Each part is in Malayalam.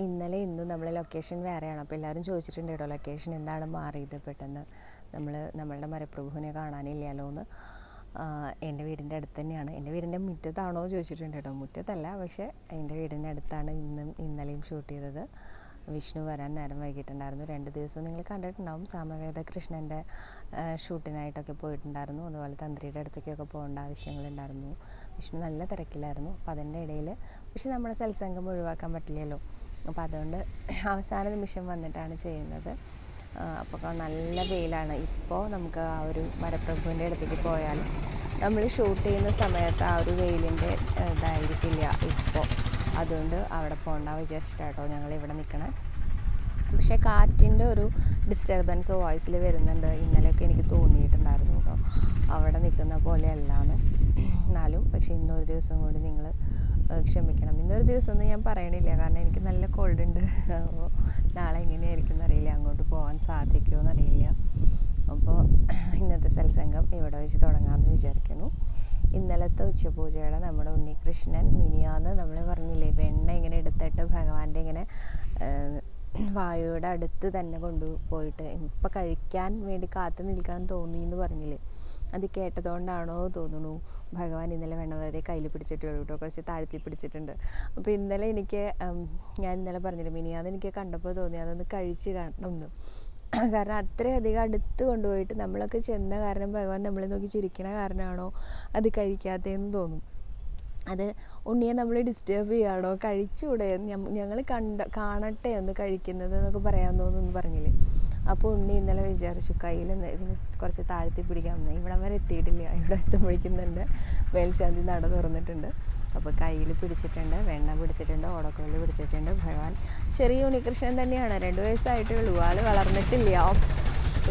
ഇന്നലെ ഇന്നും നമ്മൾ ലൊക്കേഷൻ വേറെയാണ്. അപ്പോൾ എല്ലാവരും ചോദിച്ചിട്ടുണ്ട് കേട്ടോ ലൊക്കേഷൻ എന്താണ് മാറിയത് പെട്ടെന്ന്? നമ്മൾ നമ്മളുടെ മരപ്രഭുവിനെ കാണാനില്ലല്ലോ എന്ന് എന്റെ വീടിന്റെ അടുത്ത് തന്നെയാണ്. എന്റെ വീടിന്റെ മുറ്റത്താണോ ചോദിച്ചിട്ടുണ്ട് കേട്ടോ. മുറ്റത്തല്ല പക്ഷേ എന്റെ വീടിന്റെ അടുത്താണ് ഇന്നും ഇന്നലെയും ഷൂട്ട് ചെയ്തത്. വിഷ്ണു വരാൻ നേരം വൈകിട്ടുണ്ടായിരുന്നു. രണ്ട് ദിവസവും നിങ്ങൾ കണ്ടിട്ടുണ്ടാവും. സാമവേദ കൃഷ്ണന്റെ ഷൂട്ടിനായിട്ടൊക്കെ പോയിട്ടുണ്ടായിരുന്നു. അതുപോലെ തന്ത്രിയുടെ അടുത്തേക്കൊക്കെ പോകേണ്ട ആവശ്യങ്ങളുണ്ടായിരുന്നു. വിഷ്ണു നല്ല തിരക്കിലായിരുന്നു. അപ്പോൾ അതിന്റെ ഇടയിൽ പക്ഷെ നമ്മുടെ സത്സംഗം ഒഴിവാക്കാൻ പറ്റില്ലല്ലോ. അപ്പോൾ അതുകൊണ്ട് അവസാന നിമിഷം വന്നിട്ടാണ് ചെയ്യുന്നത്. അപ്പോൾ നല്ല വെയിലാണ്. ഇപ്പോൾ നമുക്ക് ആ ഒരു മരപ്രഭുവിന്റെ അടുത്തേക്ക് പോയാൽ നമ്മൾ ഷൂട്ട് ചെയ്യുന്ന സമയത്ത് ആ ഒരു വെയിലിന്റെ ഇതായിരിക്കില്ല ഇപ്പോൾ. അതുകൊണ്ട് അവിടെ പോകണ്ട വിചാരിച്ചിട്ടാട്ടോ ഞങ്ങൾ ഇവിടെ നിൽക്കണം. പക്ഷേ കാറ്റിന്റെ ഒരു ഡിസ്റ്റർബൻസ് വോയിസിൽ വരുന്നുണ്ട്. ഇന്നലെയൊക്കെ എനിക്ക് തോന്നിയിട്ടുണ്ടായിരുന്നു കേട്ടോ. അവിടെ നിൽക്കുന്ന പോലെയല്ലാന്ന്. എന്നാലും പക്ഷേ ഇന്നൊരു ദിവസം കൂടി നിങ്ങൾ ക്ഷമിക്കണം. ഇന്നൊരു ദിവസം ഒന്നും ഞാൻ പറയണില്ല. കാരണം എനിക്ക് നല്ല കോൾഡ് ഉണ്ട്. അപ്പോൾ നാളെ എങ്ങനെയായിരിക്കും എന്നറിയില്ല അങ്ങോട്ട് പോകാൻ സാധിക്കുമോ എന്നറിയില്ല അപ്പോൾ ഇന്നത്തെ സത്സംഗം ഇവിടെ വെച്ച് തുടങ്ങാമെന്ന് വിചാരിക്കുന്നു. ഇന്നലത്തെ ഉച്ചപൂജയുടെ നമ്മുടെ ഉണ്ണികൃഷ്ണൻ മിനിയാന്ന് നമ്മൾ പറഞ്ഞില്ലേ വെണ്ണ ഇങ്ങനെ എടുത്തിട്ട് ഭഗവാന്റെ ഇങ്ങനെ വായുവിടെ അടുത്ത് തന്നെ കൊണ്ടുപോയിട്ട് ഇപ്പം കഴിക്കാൻ വേണ്ടി കാത്തു നിൽക്കാൻ തോന്നി എന്ന് പറഞ്ഞില്ലേ? അത് കേട്ടതുകൊണ്ടാണോ തോന്നുന്നു ഭഗവാൻ ഇന്നലെ വെണ്ണ വെറുതെ കയ്യിൽ പിടിച്ചിട്ടുള്ളൂ കേട്ടോ കുറച്ച് താഴ്ത്തി പിടിച്ചിട്ടുണ്ട്. അപ്പോൾ ഇന്നലെ എനിക്ക് ഞാൻ ഇന്നലെ പറഞ്ഞില്ല മിനി അതെനിക്ക് കണ്ടപ്പോൾ തോന്നി അതൊന്ന് കഴിച്ച് കാണണം എന്ന് കാരണം അത്രയധികം അടുത്ത് കൊണ്ടുപോയിട്ട് നമ്മളൊക്കെ ചെന്ന കാരണം ഭഗവാൻ നമ്മളെ നോക്കി ചിരിക്കണ കാരണമാണോ അത് കഴിക്കാത്തതെന്ന് തോന്നും. അത് ഉണ്ണിയെ നമ്മൾ ഡിസ്റ്റേബ് ചെയ്യാണോ? കഴിച്ചുകൂടെ ഞങ്ങൾ കണ്ട കാണട്ടെ ഒന്ന് കഴിക്കുന്നത് എന്നൊക്കെ പറയാൻ തോന്നുന്നു പറഞ്ഞില്ലേ? അപ്പോൾ ഉണ്ണി ഇന്നലെ വിചാരിച്ചു കയ്യിൽ കുറച്ച് താഴ്ത്തി പിടിക്കാമെന്ന് ഇവിടെ വരെ എത്തിയിട്ടില്ല. ഇവിടെ എത്തുമ്പോഴേക്കും തന്നെ മേൽശാന്തി നട തുറന്നിട്ടുണ്ട്. അപ്പോൾ കയ്യിൽ പിടിച്ചിട്ടുണ്ട് വെണ്ണ പിടിച്ചിട്ടുണ്ട് ഓടക്കോൽ പിടിച്ചിട്ടുണ്ട് ഭഗവാൻ ചെറിയ ഉണ്ണികൃഷ്ണൻ തന്നെയാണ്. രണ്ട് വയസ്സായിട്ടേ ഉള്ളൂ ആൾ വളർന്നിട്ടില്ല.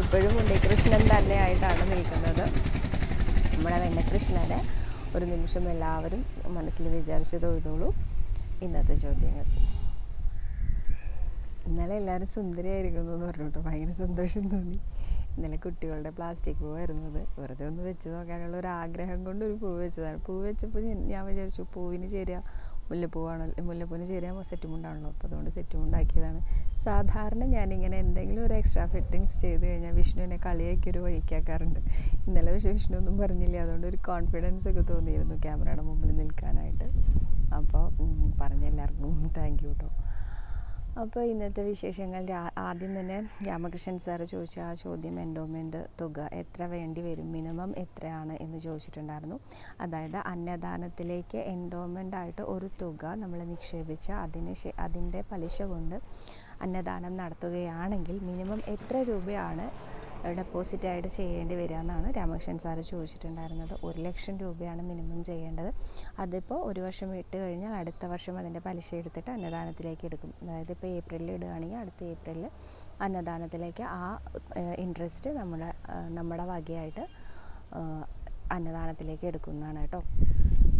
ഇപ്പോഴും ഉണ്ണികൃഷ്ണൻ തന്നെയായിട്ടാണ് നിൽക്കുന്നത്. നമ്മുടെ വെണ്ണകൃഷ്ണനെ ഒരു നിമിഷം എല്ലാവരും മനസ്സിൽ വിചാരിച്ച് തൊഴുതോളൂ ഇന്നത്തെ ചോദ്യങ്ങൾ. ഇന്നലെ എല്ലാവരും സുന്ദരിയായിരിക്കുന്നു എന്ന് പറഞ്ഞു കേട്ടോ ഭയങ്കര സന്തോഷം തോന്നി. ഇന്നലെ കുട്ടികളുടെ പ്ലാസ്റ്റിക് പൂവായിരുന്നു വെറുതെ ഒന്ന് വെച്ച് നോക്കാനുള്ള ഒരു ആഗ്രഹം കൊണ്ട് ഒരു പൂ വെച്ചതാണ്. പൂ വെച്ചപ്പോൾ ഞാൻ വിചാരിച്ചു പൂവിന് ചേരുക. മുല്ലപ്പൂവാണല്ലോ മുല്ലപ്പൂവിന് ചേരുക സെറ്റുമുണ്ടാണല്ലോ അപ്പോൾ അതുകൊണ്ട് സെറ്റ് മുണ്ടാക്കിയതാണ് സാധാരണ ഞാനിങ്ങനെ എന്തെങ്കിലും ഒരു എക്സ്ട്രാ ഫിറ്റിങ്സ് ചെയ്ത് കഴിഞ്ഞാൽ വിഷ്ണുവിനെ കളിയാക്കി ഒരു വഴിക്കാക്കാറുണ്ട്. ഇന്നലെ പക്ഷേ വിഷ്ണു ഒന്നും പറഞ്ഞില്ല അതുകൊണ്ട് ഒരു കോൺഫിഡൻസ് ഒക്കെ തോന്നിയിരുന്നു ക്യാമറയുടെ മുമ്പിൽ നിൽക്കാനായിട്ട്. അപ്പോൾ പറഞ്ഞ എല്ലാവർക്കും താങ്ക് യു കേട്ടോ അപ്പോൾ ഇന്നത്തെ വിശേഷങ്ങൾ ആദ്യം തന്നെ രാമകൃഷ്ണൻ സാറ് ചോദിച്ച ആ ചോദ്യം എൻഡോമെന്റ് തുക എത്ര വേണ്ടി വരും? മിനിമം എത്രയാണ് എന്ന് ചോദിച്ചിട്ടുണ്ടായിരുന്നു. അതായത് അന്നദാനത്തിലേക്ക് എൻഡോമെന്റ് ആയിട്ട് ഒരു തുക നമ്മൾ നിക്ഷേപിച്ച അതിന് അതിന്റെ പലിശ കൊണ്ട് അന്നദാനം നടത്തുകയാണെങ്കിൽ മിനിമം എത്ര രൂപയാണ് ഡെപ്പോസിറ്റ് ആയിട്ട് ചെയ്യേണ്ടി വരിക എന്നാണ് രാമകൃഷ്ണൻ സാറ് ചോദിച്ചിട്ടുണ്ടായിരുന്നത്. ഒരു ലക്ഷം രൂപയാണ് മിനിമം ചെയ്യേണ്ടത്. അതിപ്പോൾ ഒരു വർഷം ഇട്ട് കഴിഞ്ഞാൽ അടുത്ത വർഷം അതിന്റെ പലിശ എടുത്തിട്ട് അന്നദാനത്തിലേക്ക് എടുക്കും. അതായത് ഇപ്പോൾ ഏപ്രിലിൽ ഇടുകയാണെങ്കിൽ അടുത്ത ഏപ്രിലിൽ അന്നദാനത്തിലേക്ക് ആ ഇൻട്രസ്റ്റ് നമ്മുടെ നമ്മുടെ വകയായിട്ട് അന്നദാനത്തിലേക്ക് എടുക്കുന്നതാണ് കേട്ടോ.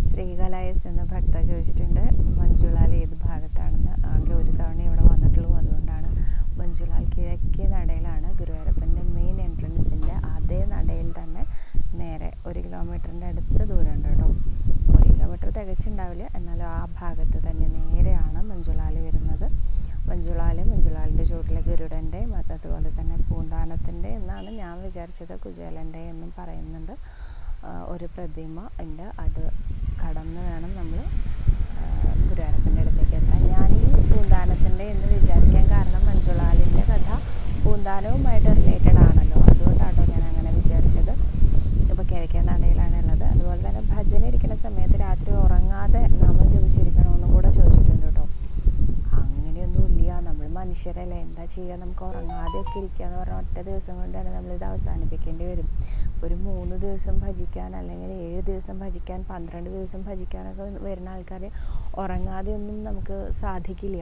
ശ്രീകലായസ് എന്ന ഭക്ത ചോദിച്ചിട്ടുണ്ട്. മഞ്ജുളാൽ ഏത് ഭാഗത്താണെന്ന്. ആകെ ഒരു തവണ ഇവിടെ വന്നിട്ടുള്ളൂ. അതുകൊണ്ടാണ് മഞ്ജുളാൽ കിഴക്കേ നടയിലാണ് ഗുരുവായൂരപ്പന്റെ മെയിൻ എൻട്രൻസിന്റെ അതേ നടയിൽ തന്നെ നേരെ ഒരു കിലോമീറ്ററിന്റെ അടുത്ത് ദൂരമുണ്ട് കേട്ടോ. ഒരു കിലോമീറ്റർ തികച്ചുണ്ടാവില്ല. എന്നാലും ആ ഭാഗത്ത് തന്നെ നേരെയാണ് മഞ്ജുളാൽ വരുന്നത്. മഞ്ജുളാൽ മഞ്ജുളാലിന്റെ ചുവട്ടിലെ ഗരുഡന്റെ അതുപോലെ തന്നെ പൂന്താനത്തിന്റെ എന്നാണ് ഞാൻ വിചാരിച്ചത് കുചേലന്റെ എന്നും പറയുന്നുണ്ട്. ഒരു പ്രതിമ ഉണ്ട്. അത് കടന്ന് വേണം നമ്മൾ ഗുരുവായൂരപ്പന്റെ അടുത്തേക്ക് എത്താൻ. ഞാൻ ഈ പൂന്താനത്തിന്റെ എന്ന് വിചാരിക്കാൻ കാരണം മഞ്ജുളാലിന്റെ കഥ പൂന്താനവുമായിട്ട് റിലേറ്റഡ് ആണല്ലോ. അതുകൊണ്ടാട്ടോ ഞാൻ അങ്ങനെ വിചാരിച്ചത്. ഇപ്പോൾ കിഴക്കേ നടയിലാണ് ഉള്ളത്. അതുപോലെ തന്നെ ഭജന ഇരിക്കുന്ന സമയത്ത് രാത്രി ഉറങ്ങാതെ നാമം ജപിച്ചിരിക്കണമെന്നും കൂടെ ചോദിച്ചിട്ടുണ്ട് കേട്ടോ. അങ്ങനെയൊന്നും ഇല്ല നമ്മൾ മനുഷ്യരല്ലേ. എന്താ ചെയ്യുക നമുക്ക് ഉറങ്ങാതെയൊക്കെ ഇരിക്കുക എന്ന് പറഞ്ഞാൽ ഒറ്റ ദിവസം കൊണ്ടാണ് നമ്മളിത് അവസാനിപ്പിക്കേണ്ടി വരും. ഒരു മൂന്ന് ദിവസം ഭജിക്കാൻ അല്ലെങ്കിൽ ഏഴ് ദിവസം ഭജിക്കാൻ പന്ത്രണ്ട് ദിവസം ഭജിക്കാനൊക്കെ വരുന്ന ആൾക്കാർ ഉറങ്ങാതെ ഒന്നും നമുക്ക് സാധിക്കില്ല.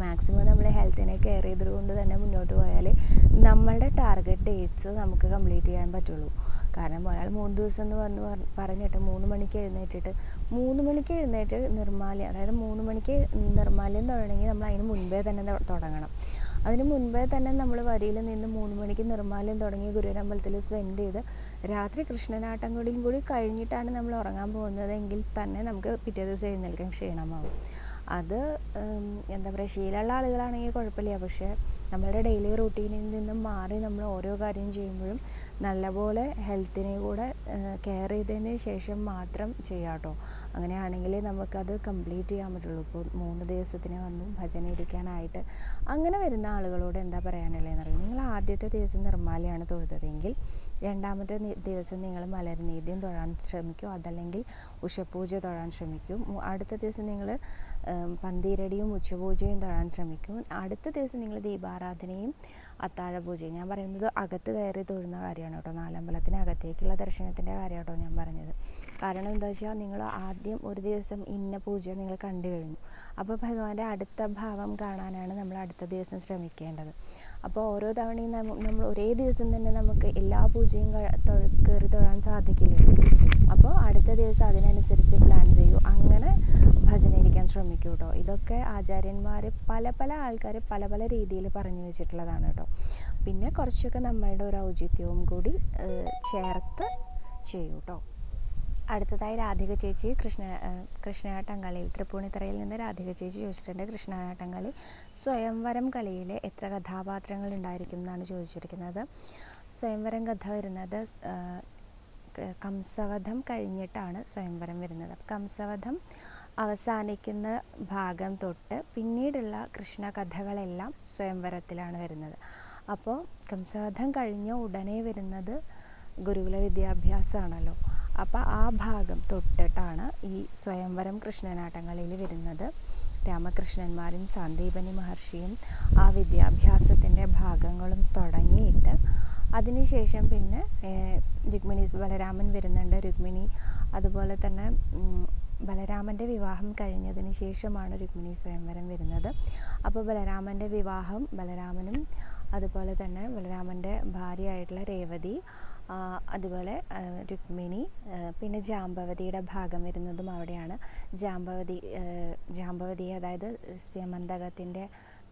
മാക്സിമം നമ്മൾ ഹെൽത്തിനെ കെയർ ചെയ്തുകൊണ്ട് തന്നെ മുന്നോട്ട് പോയാൽ നമ്മളുടെ ടാർഗറ്റ് ഡേറ്റ്സ് നമുക്ക് കംപ്ലീറ്റ് ചെയ്യാൻ പറ്റുള്ളൂ. കാരണം ഒരാൾ മൂന്ന് ദിവസം എന്ന് പറഞ്ഞ് പറഞ്ഞിട്ട് മൂന്ന് മണിക്ക് എഴുന്നേറ്റിട്ട് മൂന്ന് മണിക്ക് എഴുന്നേറ്റ് നിർമ്മാല്യം അതായത് മൂന്ന് മണിക്ക് നിർമ്മാല്യം തുടങ്ങി നമ്മൾ അതിന് മുൻപേ തന്നെ തുടങ്ങണം. അതിന് മുൻപേ തന്നെ നമ്മൾ വരിയിൽ നിന്ന് മൂന്ന് മണിക്ക് നിർമ്മാല്യം തുടങ്ങി ഗുരുവരമ്പലത്തിൽ സ്പെൻഡ് ചെയ്ത് രാത്രി കൃഷ്ണനാട്ടം കൂടിയും കൂടി കഴിഞ്ഞിട്ടാണ് നമ്മൾ ഉറങ്ങാൻ പോകുന്നതെങ്കിൽ തന്നെ നമുക്ക് പിറ്റേ ദിവസം എഴുന്നേൽക്കാൻ ക്ഷീണമാവും. അത് എന്താ പറയുക ശീലമുള്ള ആളുകളാണെങ്കിൽ കുഴപ്പമില്ല. പക്ഷേ നമ്മളുടെ ഡെയിലി റൂട്ടീനിൽ നിന്നും മാറി നമ്മൾ ഓരോ കാര്യം ചെയ്യുമ്പോഴും നല്ലപോലെ ഹെൽത്തിനെ കൂടെ കെയർ ചെയ്തതിന് ശേഷം മാത്രം ചെയ്യാം അങ്ങനെയാണെങ്കിൽ നമുക്കത് കംപ്ലീറ്റ് ചെയ്യാൻ പറ്റുള്ളൂ. ഇപ്പോൾ മൂന്ന് ദിവസത്തിന് വന്നു ഭജന ഇരിക്കാനായിട്ട്. അങ്ങനെ വരുന്ന ആളുകളോട് എന്താ പറയാനുള്ളതെന്ന് അറിയാം നിങ്ങൾ ആദ്യത്തെ ദിവസം നിർമ്മാലയാണ് തൊഴുതതെങ്കിൽ രണ്ടാമത്തെ ദിവസം നിങ്ങൾ മലർനീദ്യം തൊഴാൻ ശ്രമിക്കും. അതല്ലെങ്കിൽ ഉഷപൂജ തൊഴാൻ ശ്രമിക്കും. അടുത്ത ദിവസം നിങ്ങൾ പന്തീരടിയും ഉച്ചപൂജയും തൊഴാൻ ശ്രമിക്കും. അടുത്ത ദിവസം നിങ്ങൾ ദീപാരാധനയും അത്താഴപൂജയും. ഞാൻ പറയുന്നത് അകത്ത് കയറി തൊഴുന്ന കാര്യമാണ് കേട്ടോ. നാലമ്പലത്തിന് അകത്തേക്കുള്ള ദർശനത്തിന്റെ കാര്യം കേട്ടോ ഞാൻ പറഞ്ഞത്. കാരണം എന്താ വെച്ചാൽ നിങ്ങൾ ആദ്യം ഒരു ദിവസം ഇന്ന പൂജ നിങ്ങൾ കണ്ടു കഴിഞ്ഞു. അപ്പോൾ ഭഗവാന്റെ അടുത്ത ഭാവം കാണാനാണ് നമ്മൾ അടുത്ത ദിവസം ശ്രമിക്കേണ്ടത്. അപ്പോൾ ഓരോ തവണയും നമ്മൾ ഒരേ ദിവസം തന്നെ നമുക്ക് എല്ലാ പൂജയും കയറി തൊഴാൻ സാധിക്കില്ലല്ലോ. അപ്പോൾ അടുത്ത ദിവസം അതിനനുസരിച്ച് പ്ലാൻ ചെയ്യൂ. അങ്ങനെ ഭജന ഇരിക്കാൻ ശ്രമിക്കൂ കേട്ടോ ഇതൊക്കെ ആചാര്യന്മാർ പല പല ആൾക്കാർ പല പല രീതിയിൽ പറഞ്ഞു വെച്ചിട്ടുള്ളതാണ് കേട്ടോ പിന്നെ കുറച്ചൊക്കെ നമ്മളുടെ ഒരു ഔചിത്യവും കൂടി ചേർത്ത് ചെയ്യൂ കേട്ടോ അടുത്തതായി രാധിക ചേച്ചി കൃഷ്ണ കൃഷ്ണനാട്ടംകളിയിൽ തൃപ്പൂണിത്തറയിൽ നിന്ന് രാധിക ചേച്ചി ചോദിച്ചിട്ടുണ്ട് കൃഷ്ണനാട്ടംകളി സ്വയംവരം കളിയിൽ എത്ര കഥാപാത്രങ്ങൾ ഉണ്ടായിരിക്കും എന്നാണ് ചോദിച്ചിരിക്കുന്നത്. സ്വയംവരം കഥ വരുന്നത് കംസവധം കഴിഞ്ഞിട്ടാണ് സ്വയംവരം വരുന്നത്. കംസവധം അവസാനിക്കുന്ന ഭാഗം തൊട്ട് പിന്നീടുള്ള കൃഷ്ണ കഥകളെല്ലാം സ്വയംവരത്തിലാണ് വരുന്നത്. അപ്പോൾ കംസവധം കഴിഞ്ഞ ഉടനെ വരുന്നത് ഗുരുകുല വിദ്യാഭ്യാസമാണല്ലോ. അപ്പോൾ ആ ഭാഗം തൊട്ടിട്ടാണ് ഈ സ്വയംവരം കൃഷ്ണനാട്ടങ്ങളിൽ വരുന്നത്. രാമകൃഷ്ണന്മാരും സന്ദീപനി മഹർഷിയും ആ വിദ്യാഭ്യാസത്തിന്റെ ഭാഗങ്ങളും തുടങ്ങിയിട്ട് അതിനുശേഷം പിന്നെ രുക്മിണി ബലരാമൻ വരുന്നുണ്ട്. രുക്മിണി അതുപോലെ തന്നെ ബലരാമന്റെ വിവാഹം കഴിഞ്ഞതിന് ശേഷമാണ് രുക്മിണി സ്വയംവരം വരുന്നത്. അപ്പോൾ ബലരാമന്റെ വിവാഹം ബലരാമനും അതുപോലെ തന്നെ ബലരാമന്റെ ഭാര്യയായിട്ടുള്ള രേവതി അതുപോലെ രുക്മിണി പിന്നെ ജാമ്പവതിയുടെ ഭാഗം വരുന്നതും അവിടെയാണ്. ജാമ്പവതി ജാമ്പവതി അതായത് സ്യമന്തകത്തിന്റെ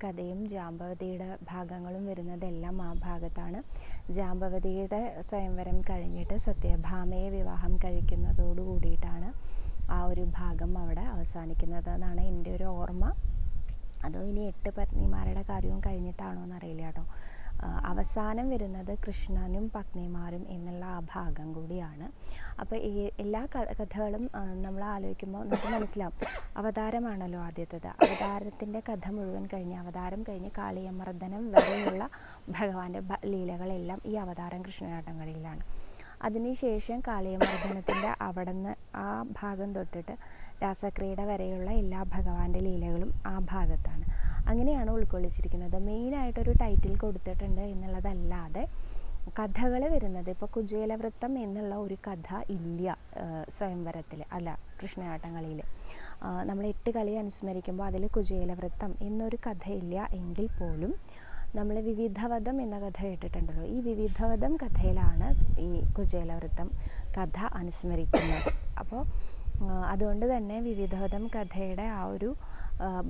കഥയും ജാമ്പവതിയുടെ ഭാഗങ്ങളും വരുന്നതെല്ലാം ആ ഭാഗത്താണ്. ജാമ്പവതിയുടെ സ്വയംവരം കഴിഞ്ഞിട്ട് സത്യഭാമയെ വിവാഹം കഴിക്കുന്നതോടു കൂടിയിട്ടാണ് ആ ഒരു ഭാഗം അവിടെ അവസാനിക്കുന്നത് എന്നാണ് എന്റെ ഒരു ഓർമ്മ. അതോ ഇനി എട്ട് പത്നിമാരുടെ കാര്യവും കഴിഞ്ഞിട്ടാണോ എന്നറിയില്ല കേട്ടോ. അവസാനം വരുന്നത് കൃഷ്ണനും പത്നിമാരും എന്നുള്ള ആ ഭാഗം കൂടിയാണ്. അപ്പോൾ ഈ എല്ലാ കഥകളും നമ്മൾ ആലോചിക്കുമ്പോൾ നമുക്ക് മനസ്സിലാവും. അവതാരമാണല്ലോ ആദ്യത്തേത്. അവതാരത്തിന്റെ കഥ മുഴുവൻ കഴിഞ്ഞ് അവതാരം കഴിഞ്ഞ് കാളിയമർദ്ദനം വരെയുള്ള ഭഗവാന്റെ ലീലകളെല്ലാം ഈ അവതാരം കൃഷ്ണനാട്ടങ്ങളിലാണ് അതിനുശേഷം കാളിയമർദ്ദനത്തിന്റെ അവിടെ നിന്ന് ആ ഭാഗം തൊട്ടിട്ട് രാസക്രീഡ വരെയുള്ള എല്ലാ ഭഗവാന്റെ ലീലകളും ആ ഭാഗത്താണ്. അങ്ങനെയാണ് ഉൾക്കൊള്ളിച്ചിരിക്കുന്നത്. മെയിനായിട്ടൊരു ടൈറ്റിൽ കൊടുത്തിട്ടുണ്ട് എന്നുള്ളതല്ലാതെ കഥകൾ വരുന്നത് ഇപ്പോൾ കുജേലവൃത്തം എന്നുള്ള ഒരു കഥ ഇല്ല സ്വയംവരത്തിൽ അല്ല കൃഷ്ണയാട്ടങ്ങളിയിൽ നമ്മൾ എട്ട് കളി അനുസ്മരിക്കുമ്പോൾ അതിൽ കുജേലവൃത്തം എന്നൊരു കഥയില്ല എങ്കിൽ പോലും നമ്മൾ വിവിധവധം എന്ന കഥ കേട്ടിട്ടുണ്ടല്ലോ. ഈ വിവിധവധം കഥയിലാണ് ഈ കുചേലവൃത്തം കഥ അനുസ്മരിക്കുന്നത്. അപ്പോൾ അതുകൊണ്ട് തന്നെ വിവിധവധം കഥയുടെ ആ ഒരു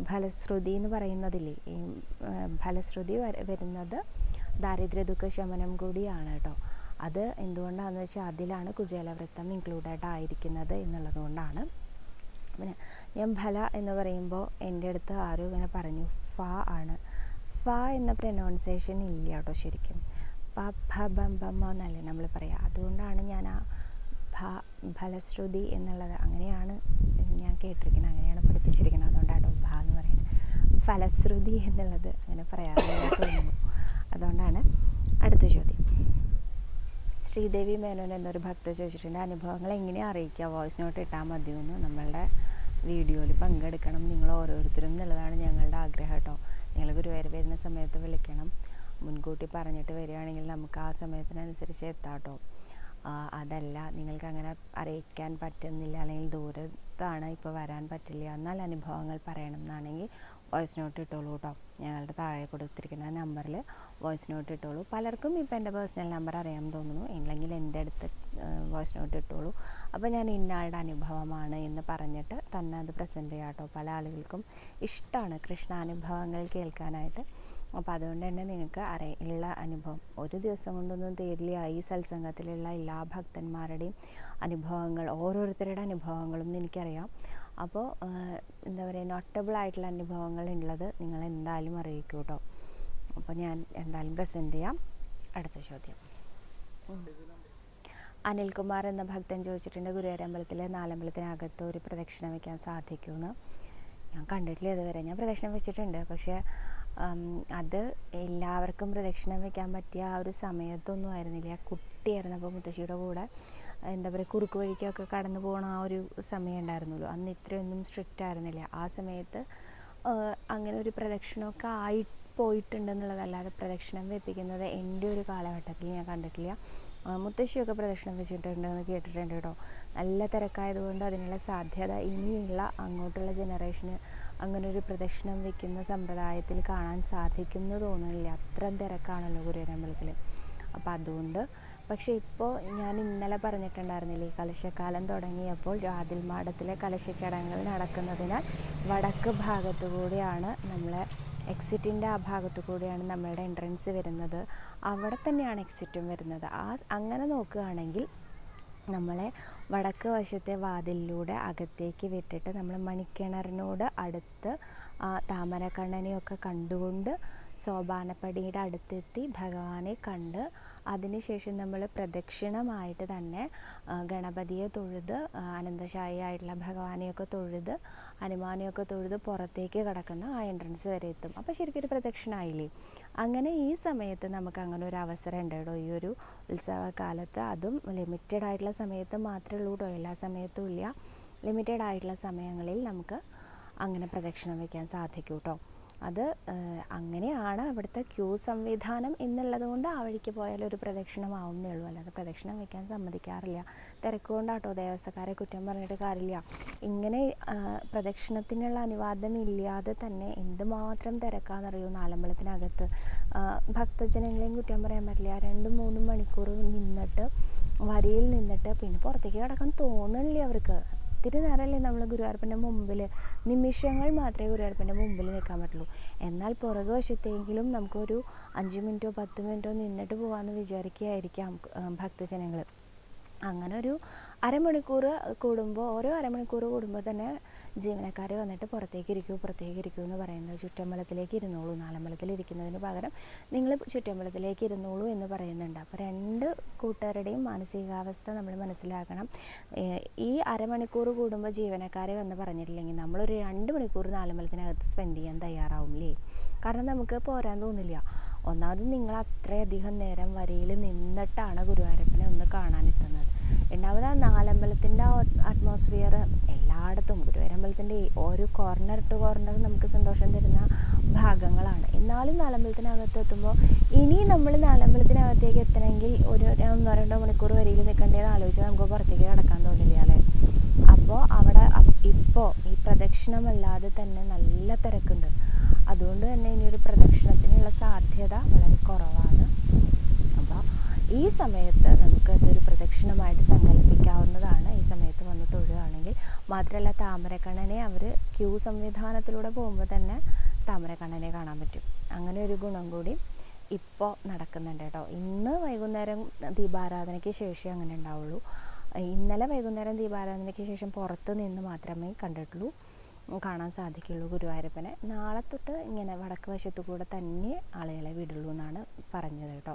ഫലശ്രുതി എന്ന് പറയുന്നതില്ലേ ഈ ഫലശ്രുതി വര- വരുന്നത് ദാരിദ്ര്യ ദുഃഖ ശമനം കൂടിയാണ് കേട്ടോ. അത് എന്തുകൊണ്ടാണെന്ന് വെച്ചാൽ അതിലാണ് കുചേലവൃത്തം ഇൻക്ലൂഡഡ് ആയിരിക്കുന്നത് എന്നുള്ളത് കൊണ്ടാണ്. പിന്നെ ഞാൻ ഫല എന്ന് പറയുമ്പോൾ എന്റെ അടുത്ത് ആരും ഇങ്ങനെ പറഞ്ഞു ഫ ആണ്. ഫ എന്ന പ്രൊനൗൺസേഷൻ ഇല്ല കേട്ടോ ശരിക്കും. പ ഭ ബം ബം എന്നല്ലേ നമ്മൾ പറയുക അതുകൊണ്ടാണ് ഞാൻ ആ ഭ ഫലശ്രുതി എന്നുള്ളത് അങ്ങനെയാണ് ഞാൻ കേട്ടിരിക്കുന്നത്. അങ്ങനെയാണ് പഠിപ്പിച്ചിരിക്കുന്നത്. അതുകൊണ്ടാണ് ഭ എന്ന് പറയുന്നത്. ഫലശ്രുതി എന്നുള്ളത് അങ്ങനെ പറയാറില്ല അതുകൊണ്ടാണ് അടുത്ത ചോദ്യം. ശ്രീദേവി മേനോൻ എന്നൊരു ഭക്ത ചോദിച്ചിട്ടുണ്ട്. അനുഭവങ്ങൾ എങ്ങനെ അറിയിക്കുക? വോയിസ് നോട്ട് ഇട്ടാൽ മതിയെന്ന് നമ്മളുടെ വീഡിയോയിൽ പങ്കെടുക്കണം. നിങ്ങൾ ഓരോരുത്തരും എന്നുള്ളതാണ് ഞങ്ങളുടെ ആഗ്രഹം കേട്ടോ. നിങ്ങൾ ഗുരുവായൂർ വരുന്ന സമയത്ത് വിളിക്കണം. മുൻകൂട്ടി പറഞ്ഞിട്ട് വരികയാണെങ്കിൽ നമുക്ക് ആ സമയത്തിനനുസരിച്ച് എത്താട്ടോ. അതല്ല നിങ്ങൾക്ക് അങ്ങനെ അറിയിക്കാൻ പറ്റുന്നില്ല. അല്ലെങ്കിൽ ദൂരത്താണ് ഇപ്പോൾ വരാൻ പറ്റില്ല എന്നാൽ അനുഭവങ്ങൾ പറയണം എന്നാണെങ്കിൽ വോയിസ് നോട്ട് ഇട്ടോളൂ കേട്ടോ ഞങ്ങളുടെ താഴെ കൊടുത്തിരിക്കുന്ന നമ്പറിൽ വോയിസ് നോട്ട് ഇട്ടോളൂ. പലർക്കും ഇപ്പോൾ എന്റെ പേഴ്സണൽ നമ്പർ അറിയാമെന്ന് തോന്നുന്നു. ഇല്ലെങ്കിൽ എന്റെ അടുത്ത് വോയിസ് നോട്ട് ഇട്ടോളൂ. അപ്പോൾ ഞാൻ ഇന്നയാളുടെ അനുഭവമാണ് എന്ന് പറഞ്ഞിട്ട് തന്നെ അത് പ്രസന്റ് ചെയ്യാം കേട്ടോ പല ആളുകൾക്കും ഇഷ്ടമാണ് കൃഷ്ണാനുഭവങ്ങൾ കേൾക്കാനായിട്ട്. അപ്പോൾ അതുകൊണ്ട് തന്നെ നിങ്ങൾക്ക് അറിയ ഉള്ള അനുഭവം. ഒരു ദിവസം കൊണ്ടൊന്നും തീരില്ല. ഈ സത്സംഗത്തിലുള്ള എല്ലാ ഭക്തന്മാരുടെയും അനുഭവങ്ങൾ ഓരോരുത്തരുടെ അനുഭവങ്ങളും എനിക്കറിയാം അപ്പോൾ എന്താ പറയുക നോട്ടബിൾ ആയിട്ടുള്ള അനുഭവങ്ങൾ ഉള്ളത് നിങ്ങൾ എന്തായാലും അറിയിക്കൂ കേട്ടോ അപ്പോൾ ഞാൻ എന്തായാലും പ്രസന്റ് ചെയ്യാം. അടുത്ത ചോദ്യം. അനിൽകുമാർ എന്ന ഭക്തൻ ചോദിച്ചിട്ടുണ്ട് ഗുരുവായൂരമ്പലത്തിലെ നാലമ്പലത്തിനകത്ത് ഒരു പ്രദക്ഷിണം വയ്ക്കാൻ സാധിക്കുമെന്ന്. ഞാൻ കണ്ടിട്ടില്ല ഇതുവരെ. ഞാൻ പ്രദക്ഷിണം വെച്ചിട്ടുണ്ട്. പക്ഷേ അത് എല്ലാവർക്കും പ്രദക്ഷിണം വെക്കാൻ പറ്റിയ ആ ഒരു സമയത്തൊന്നും ആയിരുന്നില്ല. കുട്ടിയായിരുന്നപ്പോൾ മുത്തശ്ശിയുടെ കൂടെ എന്താ പറയുക കുറുക്ക് വഴിക്കൊക്കെ കടന്നു പോകണ ആ ഒരു സമയം ഉണ്ടായിരുന്നുള്ളൂ. അന്ന് ഇത്രയൊന്നും സ്ട്രിക്റ്റ് ആയിരുന്നില്ല. ആ സമയത്ത് അങ്ങനെ ഒരു പ്രദക്ഷിണമൊക്കെ ആയി പോയിട്ടുണ്ടെന്നുള്ളതല്ലാതെ പ്രദക്ഷിണം വെപ്പിക്കുന്നത് എന്റെ ഒരു കാലഘട്ടത്തിൽ ഞാൻ കണ്ടിട്ടില്ല. മുത്തശ്ശിയൊക്കെ പ്രദക്ഷിണം വെച്ചിട്ടുണ്ടെന്ന് കേട്ടിട്ടുണ്ട് കേട്ടോ. നല്ല തിരക്കായതുകൊണ്ട് അതിനുള്ള സാധ്യത ഇനിയുള്ള അങ്ങോട്ടുള്ള ജനറേഷന് അങ്ങനെ ഒരു പ്രദക്ഷിണം വെക്കുന്ന സമ്പ്രദായത്തിൽ കാണാൻ സാധിക്കുമെന്ന് തോന്നുന്നില്ല. അത്രയും തിരക്കാണല്ലോ ഗുരുവരമ്പലത്തിൽ അപ്പോൾ അതുകൊണ്ട് പക്ഷേ ഇപ്പോൾ ഞാൻ ഇന്നലെ പറഞ്ഞിട്ടുണ്ടായിരുന്നില്ലേ കലശക്കാലം തുടങ്ങിയപ്പോൾ രാതിൽ മാടത്തിലെ കലശ ചടങ്ങുകൾ നടക്കുന്നതിനാൽ വടക്ക് ഭാഗത്തു കൂടിയാണ് നമ്മളെ എക്സിറ്റിന്റെ ആ ഭാഗത്തു കൂടിയാണ് നമ്മളുടെ എൻട്രൻസ് വരുന്നത്. അവിടെ തന്നെയാണ് എക്സിറ്റും വരുന്നത്. ആ അങ്ങനെ നോക്കുകയാണെങ്കിൽ നമ്മളെ വടക്ക് വശത്തെ വാതിലിലൂടെ അകത്തേക്ക് വിട്ടിട്ട് നമ്മൾ മണിക്കിണറിനോട് അടുത്ത് താമരക്കണ്ണനെയൊക്കെ കണ്ടുകൊണ്ട് സോപാനപ്പടിയുടെ അടുത്തെത്തി ഭഗവാനെ കണ്ട് അതിനുശേഷം നമ്മൾ പ്രദക്ഷിണമായിട്ട് തന്നെ ഗണപതിയെ തൊഴുത് ആ, അനന്തശായി ആയിട്ടുള്ള ഭഗവാനെയൊക്കെ തൊഴുത് ഹനുമാനെയൊക്കെ തൊഴുത് പുറത്തേക്ക് കിടക്കുന്ന ആ എൻട്രൻസ് വരെ എത്തും. അപ്പോൾ ശരിക്കും ഒരു പ്രദക്ഷിണമായില്ലേ അങ്ങനെ ഈ സമയത്ത് നമുക്ക് അങ്ങനെ ഒരു അവസരം ഉണ്ട് കേട്ടോ. ഈ ഒരു ഉത്സവകാലത്ത് അതും ലിമിറ്റഡ് ആയിട്ടുള്ള സമയത്ത് മാത്രമേ ഉള്ളൂ കേട്ടോ. എല്ലാ സമയത്തും ഇല്ല. ലിമിറ്റഡ് ആയിട്ടുള്ള സമയങ്ങളിൽ നമുക്ക് അങ്ങനെ പ്രദക്ഷിണം വയ്ക്കാൻ സാധിക്കും കേട്ടോ. അത് അങ്ങനെയാണ് അവിടുത്തെ ക്യൂ സംവിധാനം എന്നുള്ളത് കൊണ്ട് ആ വഴിക്ക് പോയാൽ ഒരു പ്രദക്ഷിണമാവുന്നേ ഉള്ളൂ. അല്ലാതെ പ്രദക്ഷിണം വെക്കാൻ സമ്മതിക്കാറില്ല. തിരക്ക് കൊണ്ടാട്ടോ ദേവസ്വക്കാരെ കുറ്റം പറഞ്ഞിട്ട് കാര്യമില്ല. ഇങ്ങനെ പ്രദക്ഷിണത്തിനുള്ള അനുവാദം ഇല്ലാതെ തന്നെ എന്തുമാത്രം തിരക്കാണെന്നറിയോ? നാലമ്പലത്തിനകത്ത് ഭക്തജനങ്ങളെയും കുറ്റം പറയാൻ പറ്റില്ല. രണ്ടും മൂന്നും മണിക്കൂർ നിന്നിട്ട് വരിയിൽ നിന്നിട്ട് പിന്നെ പുറത്തേക്ക് കിടക്കാൻ തോന്നണില്ല അവർക്ക്. ഇത്തിരി നേരമല്ലേ നമ്മൾ ഗുരുവായൂരപ്പന്റെ മുമ്പിൽ നിമിഷങ്ങൾ മാത്രമേ ഗുരുവായൂരപ്പന്റെ മുമ്പിൽ നിൽക്കാൻ പറ്റുള്ളൂ. എന്നാൽ പുറകു വശത്തെങ്കിലും നമുക്കൊരു അഞ്ച് മിനിറ്റോ പത്ത് മിനിറ്റോ നിന്നിട്ട് പോകാമെന്ന് വിചാരിക്കുകയായിരിക്കാം ഭക്തജനങ്ങൾ അങ്ങനെ ഒരു അരമണിക്കൂർ കൂടുമ്പോൾ ഓരോ അരമണിക്കൂർ കൂടുമ്പോൾ തന്നെ ജീവനക്കാർ വന്നിട്ട് പുറത്തേക്ക് ഇരിക്കൂ പുറത്തേക്ക് ഇരിക്കൂ എന്ന് പറയുന്നത് ചുറ്റമ്പലത്തിലേക്ക് ഇരുന്നോളൂ. നാലമ്പലത്തിൽ ഇരിക്കുന്നതിന് പകരം നിങ്ങൾ ചുറ്റമ്പലത്തിലേക്ക് ഇരുന്നോളൂ എന്ന് പറയുന്നുണ്ട്. അപ്പോൾ രണ്ട് കൂട്ടുകാരുടെയും മാനസികാവസ്ഥ നമ്മൾ മനസ്സിലാക്കണം. ഈ അരമണിക്കൂർ കൂടുമ്പോൾ ജീവനക്കാരെ വന്ന് പറഞ്ഞിട്ടില്ലെങ്കിൽ നമ്മളൊരു രണ്ട് മണിക്കൂർ നാലമ്പലത്തിനകത്ത് സ്പെൻഡ് ചെയ്യാൻ തയ്യാറാവില്ലേ കാരണം നമുക്ക് പോരാൻ തോന്നില്ല. ഒന്നാമത് നിങ്ങൾ അത്രയധികം നേരം വരിയിൽ നിന്നിട്ടാണ് ഗുരുവായൂരപ്പനെ ഒന്ന് കാണാനെത്തുന്നത്. രണ്ടാമത് ആ നാലമ്പലത്തിന്റെ അറ്റ്മോസ്ഫിയർ എല്ലായിടത്തും. ഗുരുവായൂരമ്പലത്തിന്റെ ഓരോ കോർണർ ടു കോർണർ നമുക്ക് സന്തോഷം തരുന്ന ഭാഗങ്ങളാണ്. എന്നാലും നാലമ്പലത്തിനകത്ത് എത്തുമ്പോൾ ഇനി നമ്മൾ നാലമ്പലത്തിനകത്തേക്ക് എത്തണമെങ്കിൽ ഒരു ഒന്നോ രണ്ടോ മണിക്കൂർ വരിയിൽ നിൽക്കേണ്ടതെന്ന് ആലോചിച്ചാൽ നമുക്ക് പുറത്തേക്ക് കിടക്കാൻ തോന്നില്ല അപ്പോൾ അവിടെ ഇപ്പോൾ ഈ പ്രദക്ഷിണമല്ലാതെ തന്നെ നല്ല തിരക്കുണ്ട്. അതുകൊണ്ട് തന്നെ ഇനി ഒരു പ്രദക്ഷിണത്തിനുള്ള സാധ്യത വളരെ കുറവാണ്. ഈ സമയത്ത് നമുക്ക് അതൊരു പ്രദക്ഷിണമായിട്ട് സങ്കല്പിക്കാവുന്നതാണ്. ഈ സമയത്ത് വന്ന് തൊഴുകയാണെങ്കിൽ മാത്രമല്ല താമരക്കണ്ണനെ അവർ ക്യൂ സംവിധാനത്തിലൂടെ പോകുമ്പോൾ തന്നെ താമരക്കണ്ണനെ കാണാൻ പറ്റും. അങ്ങനെ ഒരു ഗുണം കൂടി ഇപ്പോൾ നടക്കുന്നുണ്ട് കേട്ടോ. ഇന്ന് വൈകുന്നേരം ദീപാരാധനയ്ക്ക് ശേഷം അങ്ങനെ ഉണ്ടാവുള്ളൂ. ഇന്നലെ വൈകുന്നേരം ദീപാരാധനയ്ക്ക് ശേഷം പുറത്ത് നിന്ന് മാത്രമേ കണ്ടിട്ടുള്ളൂ. കാണാൻ സാധിക്കുള്ളൂ ഗുരുവായൂരപ്പനെ. നാളെ തൊട്ട് ഇങ്ങനെ വടക്ക് വശത്തു കൂടെ തന്നെ ആളുകളെ വിടുള്ളൂ എന്നാണ് പറഞ്ഞത് കേട്ടോ.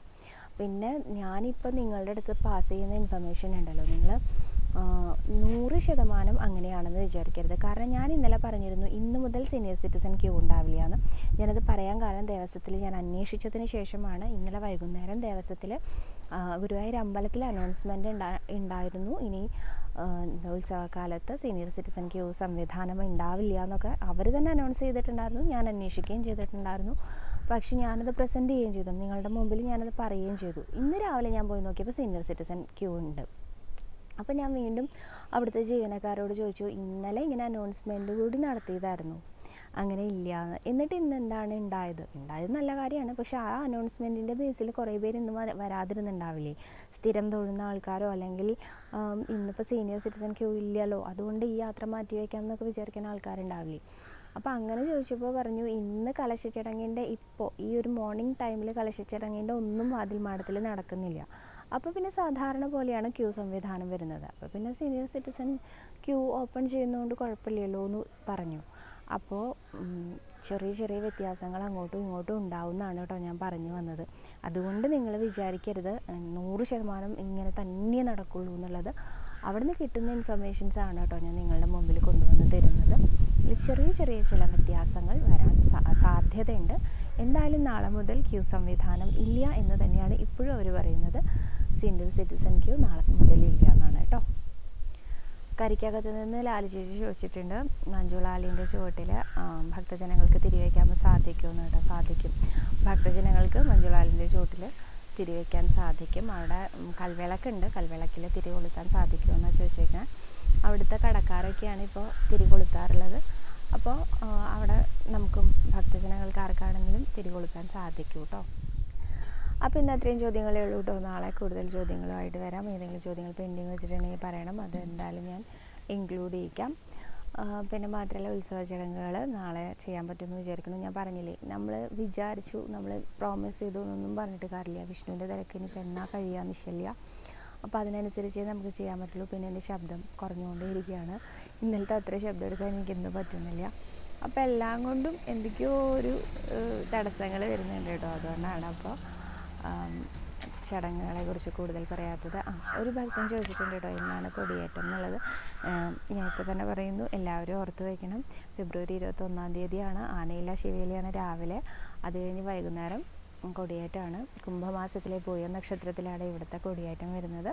പിന്നെ ഞാനിപ്പോൾ നിങ്ങളുടെ അടുത്ത് പാസ് ചെയ്യുന്ന ഇൻഫർമേഷൻ ഉണ്ടല്ലോ. നിങ്ങൾ നൂറ് ശതമാനം അങ്ങനെയാണെന്ന് വിചാരിക്കരുത്. കാരണം ഞാൻ ഇന്നലെ പറഞ്ഞിരുന്നു ഇന്ന് മുതൽ സീനിയർ സിറ്റിസൺ ക്യൂ ഉണ്ടാവില്ല എന്ന്. ഞാനത് പറയാൻ കാരണം ദേവസ്വത്തിൽ ഞാൻ അന്വേഷിച്ചതിന് ശേഷമാണ് ഇന്നലെ വൈകുന്നേരം ദേവസ്വത്തിൽ ഗുരുവായൂർ അമ്പലത്തിൽ അനൗൺസ്മെന്റ് ഉണ്ടാ ഉണ്ടായിരുന്നു ഇനി ഉത്സവകാലത്ത് സീനിയർ സിറ്റിസൺ ക്യൂ സംവിധാനം ഉണ്ടാവില്ല എന്നൊക്കെ അവർ തന്നെ അനൗൺസ് ചെയ്തിട്ടുണ്ടായിരുന്നു. ഞാൻ അന്വേഷിക്കുകയും ചെയ്തിട്ടുണ്ടായിരുന്നു. പക്ഷേ ഞാനത് പ്രസന്റ് ചെയ്യുകയും ചെയ്തു. നിങ്ങളുടെ മുമ്പിൽ ഞാനത് പറയുകയും ചെയ്തു. ഇന്ന് രാവിലെ ഞാൻ പോയി നോക്കിയപ്പോൾ സീനിയർ സിറ്റിസൺ ക്യൂ ഉണ്ട്. അപ്പോൾ ഞാൻ വീണ്ടും അവിടുത്തെ ജീവനക്കാരോട് ചോദിച്ചു ഇന്നലെ ഇങ്ങനെ അനൗൺസ്മെന്റ് കൂടി നടത്തിയതായിരുന്നു. അങ്ങനെ ഇല്ല. എന്നിട്ട് ഇന്ന് എന്താണ് ഉണ്ടായത് ഉണ്ടായത് നല്ല കാര്യമാണ്. പക്ഷെ ആ അനൗൺസ്മെന്റിന്റെ ബേസിൽ കുറേ പേര് ഇന്ന് വരാതിരുന്നുണ്ടാവില്ലേ? സ്ഥിരം തൊഴുന്ന ആൾക്കാരോ അല്ലെങ്കിൽ ഇന്നിപ്പോൾ സീനിയർ സിറ്റിസൺ ക്യൂ ഇല്ലല്ലോ. അതുകൊണ്ട് ഈ യാത്ര മാറ്റി വയ്ക്കാം എന്നൊക്കെ വിചാരിക്കുന്ന ആൾക്കാരുണ്ടാവില്ലേ? അപ്പോൾ അങ്ങനെ ചോദിച്ചപ്പോൾ പറഞ്ഞു ഇന്ന് കലശച്ചടങ്ങിന്റെ ഇപ്പോൾ ഈ ഒരു മോർണിംഗ് ടൈമിൽ കലശച്ചടങ്ങിന്റെ ഒന്നും വാതിൽ മാടത്തിൽ നടക്കുന്നില്ല. അപ്പോൾ പിന്നെ സാധാരണ പോലെയാണ് ക്യൂ സംവിധാനം വരുന്നത്. അപ്പോൾ പിന്നെ സീനിയർ സിറ്റിസൺ ക്യൂ ഓപ്പൺ ചെയ്യുന്നതുകൊണ്ട് കുഴപ്പമില്ലല്ലോ എന്ന് പറഞ്ഞു. അപ്പോൾ ചെറിയ ചെറിയ വ്യത്യാസങ്ങൾ അങ്ങോട്ടും ഇങ്ങോട്ടും ഉണ്ടാവുന്നതാണ് കേട്ടോ ഞാൻ പറഞ്ഞു വന്നത്. അതുകൊണ്ട് നിങ്ങൾ വിചാരിക്കരുത്. നൂറ് ശതമാനം ഇങ്ങനെ തന്നെ നടക്കുള്ളൂ എന്നുള്ളത് അവിടെ നിന്ന് കിട്ടുന്ന ഇൻഫർമേഷൻസ് ആണ് കേട്ടോ ഞാൻ നിങ്ങളുടെ മുമ്പിൽ കൊണ്ടുവന്ന് തരുന്നത്. ചെറിയ ചെറിയ ചില വ്യത്യാസങ്ങൾ വരാൻ സാധ്യതയുണ്ട്. എന്തായാലും നാളെ മുതൽ ക്യൂ സംവിധാനം ഇല്ല എന്ന് തന്നെയാണ് ഇപ്പോഴും അവർ പറയുന്നത്. സീനിയർ സിറ്റിസൺ ക്യൂ നാളെ മുതൽ ഇല്ല എന്നാണ് കേട്ടോ. കരിക്കകത്ത് നിന്ന് ലാലു ചേച്ചി ചോദിച്ചിട്ടുണ്ട് മഞ്ജുളാലിന്റെ ചുവട്ടിൽ ഭക്തജനങ്ങൾക്ക് തിരിവയ്ക്കാൻ സാധിക്കുമെന്ന് കേട്ടോ സാധിക്കും. ഭക്തജനങ്ങൾക്ക് മഞ്ജുളാലിന്റെ ചുവട്ടിൽ തിരിവയ്ക്കാൻ സാധിക്കും. അവിടെ കൽവിളക്കുണ്ട് കൽവിളക്കിൽ തിരി കൊളുത്താൻ സാധിക്കുമെന്നാണ് ചോദിച്ചേക്കുന്നത് അവിടുത്തെ കടക്കാരൊക്കെയാണ് ഇപ്പോൾ തിരി കൊളുത്താറുള്ളത് അപ്പോൾ അവിടെ നമുക്കും ഭക്തജനങ്ങൾക്ക് ആർക്കാണെങ്കിലും തിരി കൊളുത്താൻ സാധിക്കും കേട്ടോ. അപ്പോൾ ഇന്ന് അത്രയും ചോദ്യങ്ങളേ ഉള്ളൂ കേട്ടോ നാളെ കൂടുതൽ ചോദ്യങ്ങളുമായിട്ട് വരാം. ഏതെങ്കിലും ചോദ്യങ്ങൾ പെൻഡിങ് വെച്ചിട്ടുണ്ടെങ്കിൽ പറയണം. അത് എന്തായാലും ഞാൻ ഇൻക്ലൂഡ് ചെയ്യിക്കാം. പിന്നെ മാത്രമല്ല ഉത്സവ ചടങ്ങുകൾ നാളെ ചെയ്യാൻ പറ്റുമെന്ന് വിചാരിക്കുന്നു. ഞാൻ പറഞ്ഞില്ലേ നമ്മൾ വിചാരിച്ചു നമ്മൾ പ്രോമിസ് ചെയ്തു എന്നൊന്നും പറഞ്ഞിട്ട് കാര്യമില്ല. വിഷ്ണുവിന്റെ തിരക്ക് ഇനിയിപ്പോൾ എന്നാ കഴിയുക നിശ്ചല്യ. അപ്പോൾ അതിനനുസരിച്ചേ നമുക്ക് ചെയ്യാൻ പറ്റുള്ളൂ. പിന്നെ എന്റെ ശബ്ദം കുറഞ്ഞുകൊണ്ടേയിരിക്കുകയാണ്. ഇന്നലത്തെ അത്ര ശബ്ദം എടുക്കാൻ എനിക്ക് ഇന്ന് പറ്റുന്നില്ല. അപ്പോൾ എല്ലാം കൊണ്ടും എന്തൊക്കെയോ ഒരു തടസ്സങ്ങൾ വരുന്നുണ്ട് കേട്ടോ അതുകൊണ്ടാണ് അപ്പോൾ ചടങ്ങുകളെ കുറിച്ച് കൂടുതൽ പറയാത്തത്. ആ ഒരു ഭക്തൻ ചോദിച്ചിട്ടുണ്ട് കേട്ടോ എന്നാണ് കൊടിയേറ്റം എന്നുള്ളത്. ഞാൻ ഇപ്പം തന്നെ പറയുന്നു എല്ലാവരും ഓർത്ത് വയ്ക്കണം ഫെബ്രുവരി ഇരുപത്തൊന്നാം തീയതിയാണ് ആനയില ശിവേലിയാണ് രാവിലെ. അത് കഴിഞ്ഞ് വൈകുന്നേരം കൊടിയേറ്റമാണ്. കുംഭമാസത്തിലെ പൂയ നക്ഷത്രത്തിലാണ് ഇവിടുത്തെ കൊടിയേറ്റം വരുന്നത്.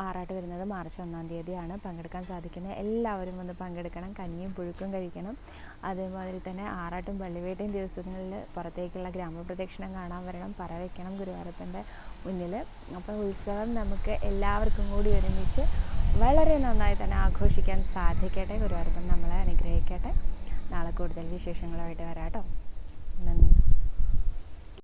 ആറാട്ട് വരുന്നത് മാർച്ച് ഒന്നാം തീയതിയാണ്. പങ്കെടുക്കാൻ സാധിക്കുന്നത് എല്ലാവരും വന്ന് പങ്കെടുക്കണം. കഞ്ഞിയും പുഴുക്കും കഴിക്കണം. അതേമാതിരി തന്നെ ആറാട്ടും പള്ളിവേട്ടയും ദിവസങ്ങളിൽ പുറത്തേക്കുള്ള ഗ്രാമപ്രദക്ഷിണം കാണാൻ വരണം. പറ വയ്ക്കണം ഗുരുവായൂരപ്പന്റെ മുന്നിൽ അപ്പോൾ ഉത്സവം നമുക്ക് എല്ലാവർക്കും കൂടി ഒരുമിച്ച് വളരെ നന്നായി തന്നെ ആഘോഷിക്കാൻ സാധിക്കട്ടെ. ഗുരുവായൂരപ്പൻ നമ്മളെ അനുഗ്രഹിക്കട്ടെ. നാളെ കൂടുതൽ വിശേഷങ്ങളുമായിട്ട് വരാം കേട്ടോ നന്ദി.